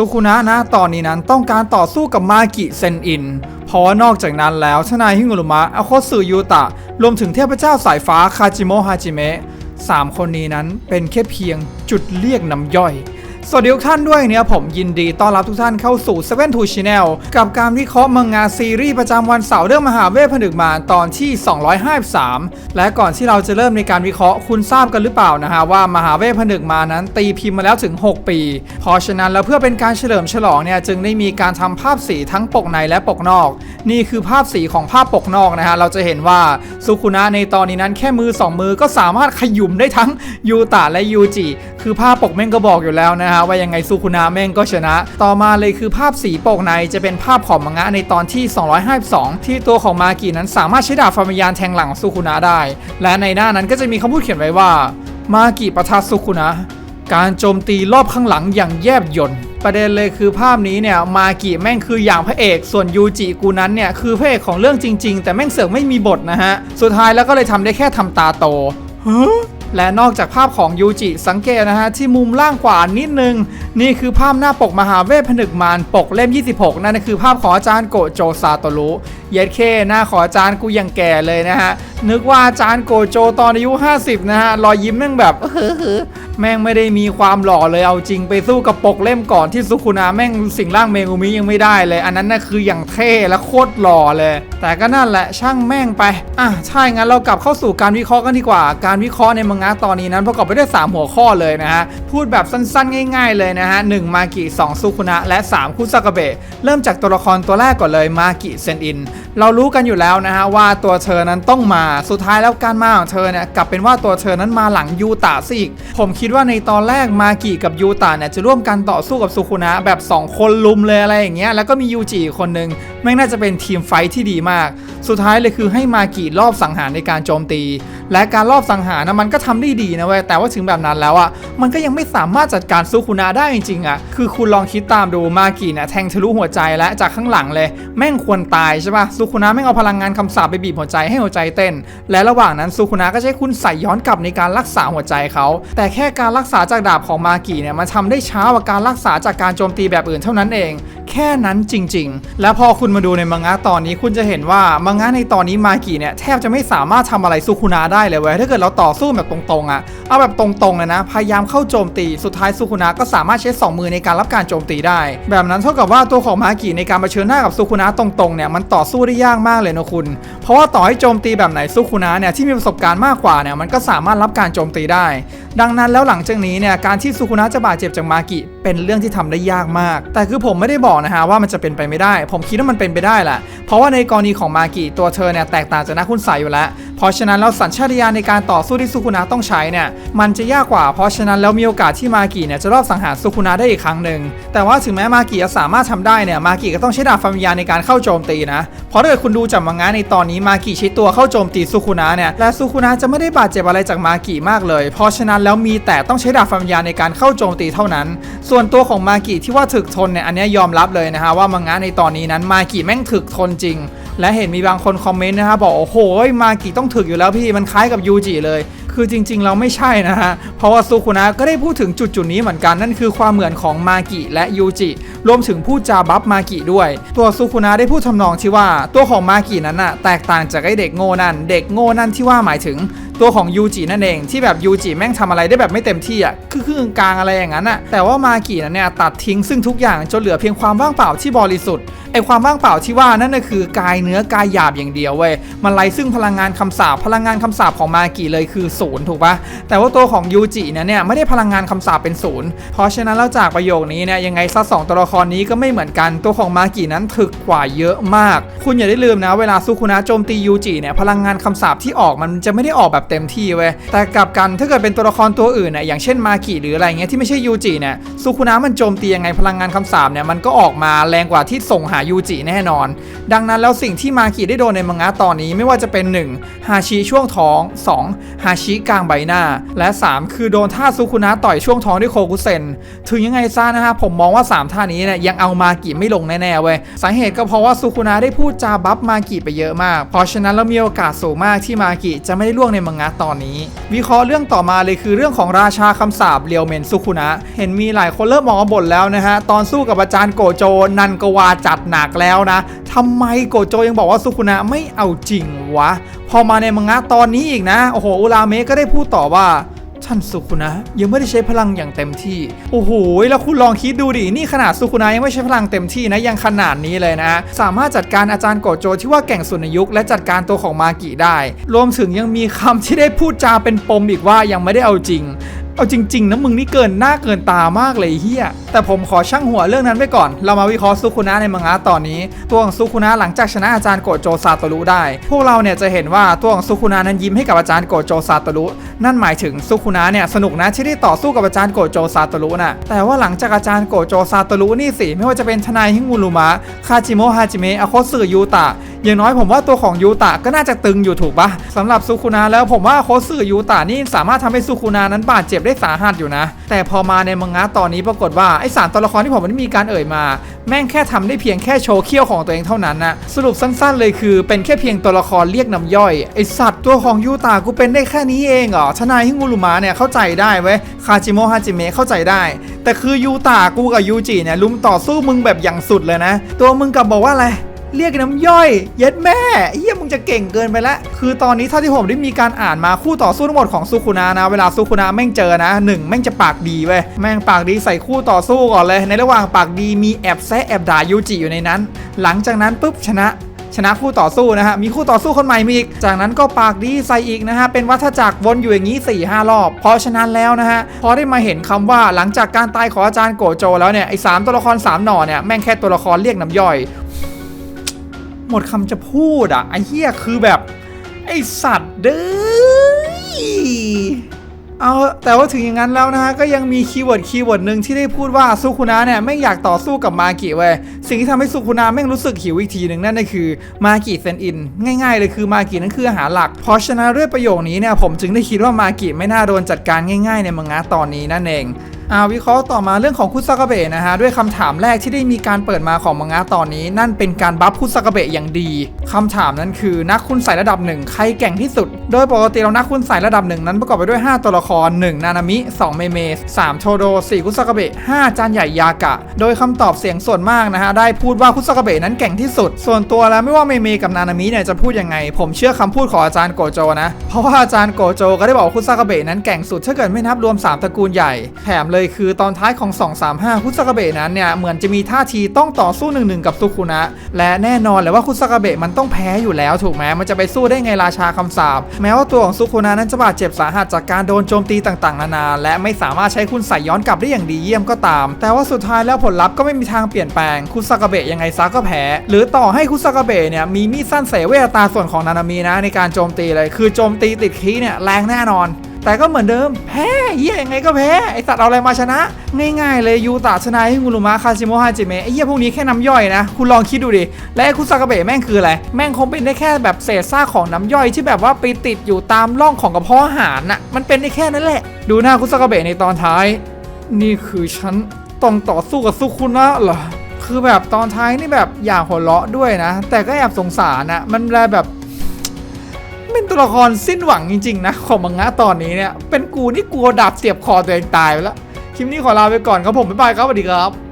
สุคุนะนะตอนนี้นั้นต้องการต่อสู้กับมากิเซนอิน เพราะว่านอกจากนั้นแล้วชนายฮิงุรุมะอาโคสึยูตะ รวมถึงเทพเจ้าสายฟ้าคาจิโมฮาจิเมะสามคนนี้นั้นเป็นแค่เพียงจุดเรียกน้ำย่อย สวัสดีทุกท่านด้วยเนี่ยผมยินดีต้อนรับทุกท่านเข้าสู่ Seven to Channel กับการวิเคราะห์มังงะซีรีส์ประจำวันเสาร์เรื่องมหาเวทผนึกมารตอนที่ 253 และก่อนที่เราจะเริ่มในการวิเคราะห์คุณทราบกันหรือเปล่านะฮะว่ามหาเวทผนึกมานั้นตีพิมพ์มาแล้วถึง 6 ปี เพราะฉะนั้นแล้วเพื่อเป็นการเฉลิมฉลองเนี่ยจึงได้มีการทำภาพสีทั้งปกในและปกนอก นี่คือภาพสีของภาพปกนอกนะฮะ เราจะเห็นว่าสุคุนะในตอนนี้นั้นแค่มือสองมือก็สามารถขยุมได้ทั้งยูตะและยูจิ คือภาพปกแม่งก็บอกอยู่แล้วนะฮะ ว่ายังไงสุคุนะแม่งก็ชนะ ต่อมาเลยคือภาพสีปกในจะเป็นภาพของมังงะในตอนที่ 252 ที่ตัวของมากินั้นสามารถใช้ดาบฟาร์มยานแทงหลังสุคุนะได้ และในหน้านั้นก็จะมีคำพูดเขียนไว้ว่ามากิปะทะสุคุนะการโจมตีรอบข้างหลังอย่างแยบยล ประเด็นเลยคือภาพนี้เนี่ยมากิแม่งคืออย่างพระเอก ส่วนยูจิกูนั้นเนี่ยคือพระเอกของเรื่องจริง ๆ แต่แม่งเสือกไม่มีบทนะฮะ สุดท้ายแล้วก็เลยทำได้แค่ทำตาโตและนอกจากภาพของยูจิสังเกตนะฮะ ที่มุมล่างขวานิดนึง นี่คือภาพหน้าปกมหาเวทผนึกมารปกเล่ม 26 นั่นคือภาพของอาจารย์โกโจซาโตรุเย็ดเคหน้าขออาจารย์กูยังแก่เลยนะฮะ นึกว่าอาจารย์โกโจตอนอายุ 50 นะฮะ รอยยิ้มแม่งแบบ แม่งไม่ได้มีความหล่อเลยเอาจริงไปสู้กับปกเล่มก่อนที่ซุคุนะแม่งสิ่งร่างเมกุมิยังไม่ได้เลย อันนั้นน่ะคืออย่างเท่และโคตรหล่อเลย แต่ก็นั่นแหละช่างแม่งไปอะใช่งั้นเรากลับเข้าสู่การวิเคราะห์กันดีกว่า การวิเคราะห์ในมังงะตอนนี้นั้นประกอบไปด้วย 3 หัวข้อเลยนะฮะพูดแบบสั้นๆ ง่าย ๆเลยนะฮะหนึ่งมากิสองซุคุนะและ3คุซากาเบะเริ่มจากตัวละครตัวแรกก่อนเลยมากิเซนอิน เรารู้กันอยู่แล้วนะฮะว่าตัวเธอนั้นต้องมาสุดท้ายแล้วการมาของเธอเนี่ยกลับเป็นว่าตัวเธอนั้นมาหลังยูตะซะอีกผมคิดว่าในตอนแรกมากิกับยูตะเนี่ยจะร่วมกันต่อสู้กับสุคุนะแบบ 2 คนลุมเลยอะไรอย่างเงี้ยแล้วก็มียูจิอีกคนนึงแม่งน่าจะเป็นทีมไฟท์ที่ดีมาก สุดท้ายเลยคือให้มากิรอบสังหารในการโจมตี และการรอบสังหารนะมันก็ทำได้ดีนะเว้ยแต่ว่าถึงแบบนั้นแล้วอะมันก็ยังไม่สามารถจัดการสุคุนะได้จริงๆอะคือคุณลองคิดตามดูมากิเนี่ยแทงทะลุหัวใจและจากข้างหลังเลย แม่งควรตายใช่ปะสุคุนะแม่งเอาพลังงานคำสาปไปบีบหัวใจให้หัวใจเต้น และระหว่างนั้นสุคุนะก็ใช้คุณใส่ย้อนกลับในการรักษาหัวใจเขาแต่แค่การรักษาจากดาบของมากิเนี่ยมันทำได้ช้ากว่าการรักษาจากการโจมตีแบบอื่นเท่านั้นเอง แค่นั้นจริง ๆ และพอคุณมาดูในมังงะตอนนี้คุณจะเห็นว่ามังงะในตอนนี้มากิเนี่ยแทบจะไม่สามารถทำอะไรสุคุนะได้เลยเว้ยถ้าเกิดเราต่อสู้แบบตรงๆอะเอาแบบตรงๆเลยนะพยายามเข้าโจมตีสุดท้ายสุคุนะก็สามารถใช้สองมือในการรับการโจมตีได้ แบบนั้นเท่ากับว่าตัวของมากิในการเผชิญหน้ากับสุคุนะตรงๆเนี่ยมันต่อสู้ได้ยากมากเลยนะคุณ เพราะว่าต่อให้โจมตีแบบไหนสุคุนะเนี่ยที่มีประสบการณ์มากกว่าเนี่ยมันก็สามารถรับการโจมตีได้ ดังนั้นแล้วหลังจากนี้เนี่ยการที่สุคุนะจะบาดเจ็บจากมากิ เป็นเรื่องที่ทำได้ยากมาก แต่คือผมไม่ได้บอกนะฮะว่ามันจะเป็นไปไม่ได้ ผมคิดว่ามันเป็นไปได้แหละ เพราะว่าในกรณีของมากิตัวเธอเนี่ยแตกต่างจากนักคุณใสยอยู่แล้ว เพราะฉะนั้นแล้วสัญชาตญาณในการต่อสู้ที่สุคุนะต้องใช้เนี่ยมันจะยากกว่า เพราะฉะนั้นแล้วมีโอกาสที่มากิเนี่ยจะรอบสังหารสุคุนะได้อีกครั้งหนึ่ง แต่ว่าถึงแม้มากิจะสามารถทำได้เนี่ยมากิก็ต้องใช้ดาบฟาร์มยานในการเข้าโจมตีนะ เพราะถ้าเกิดคุณดูจากมังงะในตอนนี้มากิใช้ตัวเข้าโจมตีสุคุนะเนี่ยและสุคุนะจะไม่ได้บาดเจ็บอะไรจากมากิมากเลย เพราะฉะนั้นแล้วมีแต่ต้องใช้ดาบฟาร์มยาในการเข้าโจมตีเท่านั้น ส่วนนตัวของมากิที่ว่าถึกทนเนี่ยอันนี้ยอมรับเลยนะฮะว่ามังงะในตอนนี้นั้นมากิแม่งถึกทนจริง และเห็นมีบางคนคอมเมนต์นะฮะบอกโอ้โหมากิต้องถึกอยู่แล้วพี่มันคล้ายกับยูจิเลยคือจริงๆ เราไม่ใช่นะฮะ เพราะว่าซูคุนะก็ได้พูดถึงจุดจุดๆนี้เหมือนกัน นั่นคือความเหมือนของมากิและยูจิ รวมถึงพูดจาบัฟมากิด้วย ตัวซูคุนะได้พูดทำนองที่ว่า ตัวของมากินั้นน่ะแตกต่างจากไอเด็กโง่นั่น เด็กโง่นั่นที่ว่าหมายถึง ตัวของยูจินั่นเองที่แบบยูจิแม่งทำอะไรได้แบบไม่เต็มที่อะคือครึ่งกลางอะไรอย่างนั้นอะแต่ว่ามากินั้นเนี่ยตัดทิ้งซึ่งทุกอย่างจนเหลือเพียงความว่างเปล่าที่บริสุทธิ์ไอความว่างเปล่าที่ว่านั่นก็คือกายเนื้อกายหยาบอย่างเดียวเว้ยมันไร้ซึ่งพลังงานคำสาปพลังงานคำสาปของมากิเลยคือศูนย์ถูกปะแต่ว่าตัวของยูจิเนี่ยเนี่ยไม่ได้พลังงานคำสาปเป็นศูนย์เพราะฉะนั้นแล้วจากประโยคนี้เนี่ยยังไงซะสองตัวละครนี้ก็ไม่เหมือนกันตัวของมากินั้นถึกกว่าเยอะมาก คุณอย่าได้ลืมนะ เวลาซุคุนะโจมตียูจิเนี่ยพลังงานคำสาปที่ออกมันจะไม่ได้ออกแบบเต็มที่เว้ยแต่กลับกันถ้าเกิดเป็นตัวละครตัวอื่นน่ยอย่างเช่นมากิหรืออะไรเงี้ยที่ไม่ใช่ยูจิเนี่ยซูคุนะมันโจมตียังไงพลังงานคำสาปเนี่ยมันก็ออกมาแรงกว่าที่ส่งหายูจิแน่นอน ดังนั้นแล้วสิ่งที่มากิได้โดนในมังงะตอนนี้ไม่ว่าจะเป็น 1. ฮาชิช่วงท้อง 2. ฮาชิกลางใบหน้า และ 3 คือโดนท่าซูคุนะต่อยช่วงท้องด้วยโคกุเซนถึงยังไงซะนะฮะผมมองว่า 3 ท่านี้เนี่ยยังเอามากิไม่ลงแน่ๆเว้ยสาเหตุก็เพราะว่าสุคุนะได้พูดจาบัฟมากิไปเยอะมาก เพราะฉะนั้นเรามีโอกาสสูงมากที่มากิจะไม่ได้ล่วงในมังะตอนนี้ วิเคราะห์เรื่องต่อมาเลยคือเรื่องของราชาคำสาบเรียวเมนสุคุนะ เห็นมีหลายคนเริ่มมองบ่นแล้วนะฮะ ตอนสู้กับอาจารย์โกโจนันกวาจัดหนักแล้วนะทำไมโกโจยังบอกว่าสุคุนะไม่เอาจริงวะ พอมาในมังงะตอนนี้อีกนะ โอ้โหอุราเมะก็ได้พูดต่อว่า ท่านสุขุนะยังไม่ได้ใช้พลังอย่างเต็มที่ โอ้โห แล้วคุณลองคิดดูดิ นี่ขนาดสุขุนะยังไม่ใช้พลังเต็มที่นะ ยังขนาดนี้เลยนะ สามารถจัดการอาจารย์โกโจที่ว่าแก่งสุดในยุค และจัดการตัวของมากิได้ รวมถึงยังมีคำที่ได้พูดจาเป็นปมอีกว่ายังไม่ได้เอาจริง เอาจริงๆนะมึงนี่เกินหน้าเกินตามากเลยเฮียแต่ผมขอช่างหัวเรื่องนั้นไว้ก่อน เรามาวิเคราะห์ซุคุนะในมังงะตอนนี้ ตัวของซุคุนะหลังจากชนะอาจารย์โกโจซาโตรุได้ พวกเราเนี่ยจะเห็นว่าตัวของซุคุนะนั้นยิ้มให้กับอาจารย์โกโจซาโตรุนั่นหมายถึงซุคุนะเนี่ยสนุกนะที่ได้ต่อสู้กับอาจารย์โกโจซาโตรุน่ะแต่ว่าหลังจากอาจารย์โกโจซาโตรุนี่สิไม่ว่าจะเป็นทนายฮิงูรุมะคาจิโมะฮาจิเมะอาโคสึยูตะอย่างน้อยผมว่าตัวของยูตะก็น่าจะตึงอยู่ถูกปะสำหรับซูคุนะแล้วผมว่าโคสึยูตะนี่สามารถทำให้ซูคุนะนั้นบาดเจ็บได้สาหัสอยู่นะ แต่พอมาในมังงะตอนนี้ปรากฏว่าไอ้สามตัวละครที่ผมมันมีการเอ่ยมา แม่งแค่ทำได้เพียงแค่โชว์เขี้ยวของตัวเองเท่านั้นนะสรุปสั้นๆเลยคือเป็นแค่เพียงตัวละครเรียกน้ำย่อยไอสัตว์ตัวของยูตะกูเป็นได้แค่นี้เองเหรอทนายฮิงูรุมะเนี่ยเข้าใจได้เว้ยคาจิโมฮาจิเมะเข้าใจได้ แต่คือยูตะกูกับยูจิเนี่ยลุมต่อสู้มึงแบบอย่างสุดเลยนะ ตัวมึงกับบอกว่าอะไร เรียกน้ำย่อย เย็ดแม่เฮียมึงจะเก่งเกินไปแล้วคือตอนนี้เท่าที่ผมได้มีการอ่านมาคู่ต่อสู้ทั้งหมดของซูคุนานะ เวลาซูคุนาแม่งเจอนะหนึ่งแม่งจะปากดีเว้ยแม่งปากดีใส่คู่ต่อสู้ก่อนเลย ในระหว่างปากดีมีแอบแซะแอบด่ายูจิอยู่ในนั้น หลังจากนั้นปุ๊บชนะชนะคู่ต่อสู้นะฮะ มีคู่ต่อสู้คนใหม่มีอีก จากนั้นก็ปากดีใส่อีกนะฮะ เป็นวัฏจักรวนอยู่อย่างนี้4ี่ห้ารอบ เพราะฉะนั้นแล้วนะฮะ พอได้มาเห็นคำว่าหลังจากการตายของอาจารย์โกโจแล้วเนี่ย ไอ้สามตัวละครสามหน่อเนี่ย แม่งแค่ตัวละครเรียกน้ำย่อย หมดคำจะพูดอะไอ้เหี้ยคือแบบ ไอ้สัตว์เด้อเอาแต่ว่าถึงอย่างนั้นแล้วนะฮะก็ยังมีคีย์เวิร์ดคีย์เวิร์ดหนึ่งที่ได้พูดว่าซูคุนะเนี่ยไม่อยากต่อสู้กับมากิเว้ย สิ่งที่ทำให้ซูคุนะแม่งรู้สึกหิวอีกทีหนึ่งนั่นก็คือมากิเซนอิน ง่ายๆเลยคือมากินั่นคืออาหารหลัก เพราะฉะนั้นด้วยประโยคนี้เนี่ยผมจึงได้คิดว่ามากิไม่น่าโดนจัดการง่ายๆในมังงะตอนนี้นั่นเองอาวิเคราะห์ต่อมาเรื่องของคุซากาเบะนะฮะด้วยคำถามแรกที่ได้มีการเปิดมาของมังงะตอนนี้ นั่นเป็นการบัฟคุซากาเบะอย่างดีคำถามนั้นคือนักคุณใส่ระดับหนึ่งใครแก่งที่สุด โดยปกติเรานักคุณใส่ระดับหนึ่งนั้นประกอบไปด้วย 5 ตัวละคร 1 นานามิ 2 เมเม 3 โชโด 4 คุซากาเบะ 5 จานใหญ่ยากะ โดยคำตอบเสียงส่วนมากนะฮะได้พูดว่าคุซากาเบะนั้นแกร่งที่สุด ส่วนตัวแล้วไม่ว่าเมเมกับนานามิเนี่ยจะพูดยังไง ผมเชื่อคำพูดของอาจารย์โกโจนะ เพราะว่าอาจารย์โกโจก็ได้บอกว่าคุซากาเบะนั้นแกร่งสุดถ้าเกิดไม่นับรวมสามตระกูลใหญ่ แถมเลยคือตอนท้ายของ 235คุซากาเบะนั้นเนี่ยเหมือนจะมีท่าทีต้องต่อสู้หนึ่งหนึ่งกับซุคุนะ และแน่นอนเลยว่าคุซากาเบะมันต้องแพ้อยู่แล้วถูกไหมมันจะไปสู้ได้ไงราชาคำสาปแม้ว่าตัวของซุคุนะนั้นจะบาดเจ็บสาหัสจากการโดนโจมตีต่างๆ นานา และไม่สามารถใช้คุณใส่ย้อนกลับได้อย่างดีเยี่ยมก็ตาม แต่ว่าสุดท้ายแล้วผลลัพธ์ก็ไม่มีทางเปลี่ยนแปลงคุซซากาเบะยังไงซะก็แพ้ หรือต่อให้คุซากาเบะเนี่ยมีมีดสั้นเสเวตาส่วนของนานามีนะในการโจมตีเลย คือโจมตีติดคีเนี่ยแรงแน่นอน แต่ก็เหมือนเดิม แพ้เหี้ยยังไงก็แพ้ไอสัตว์เอาอะไรมาชนะ ง่ายๆเลยยูตะชนะให้งูรุมะคาชิโมฮาจิเมะไอเหี้ยพวกนี้แค่น้ำย่อยนะ คุณลองคิดดูดิ และคุซากาเบะแม่งคืออะไร แม่งคงเป็นได้แค่แบบเศษซากของน้ำย่อยที่แบบว่าไปติดอยู่ตามร่องของกระเพาะอาหารน่ะมันเป็นได้แค่นั้นแหละ ดูหน้าคุซากาเบะในตอนท้าย นี่คือฉันต้องต่อสู้กับซุคุนะเหรอ คือแบบตอนท้ายนี่แบบอยากหัวเราะด้วยนะ แต่ก็แอบสงสารนะมันแลแบบเป็นตัวละครสิ้นหวังจริง ๆ นะ ของมังงะตอนนี้เนี่ย เป็นกูนี่กลัวดาบเสียบคอตัวเองตายไปแล้วคลิปนี้ขอลาไปก่อนครับผมบ๊ายบายครับสวัสดีครับ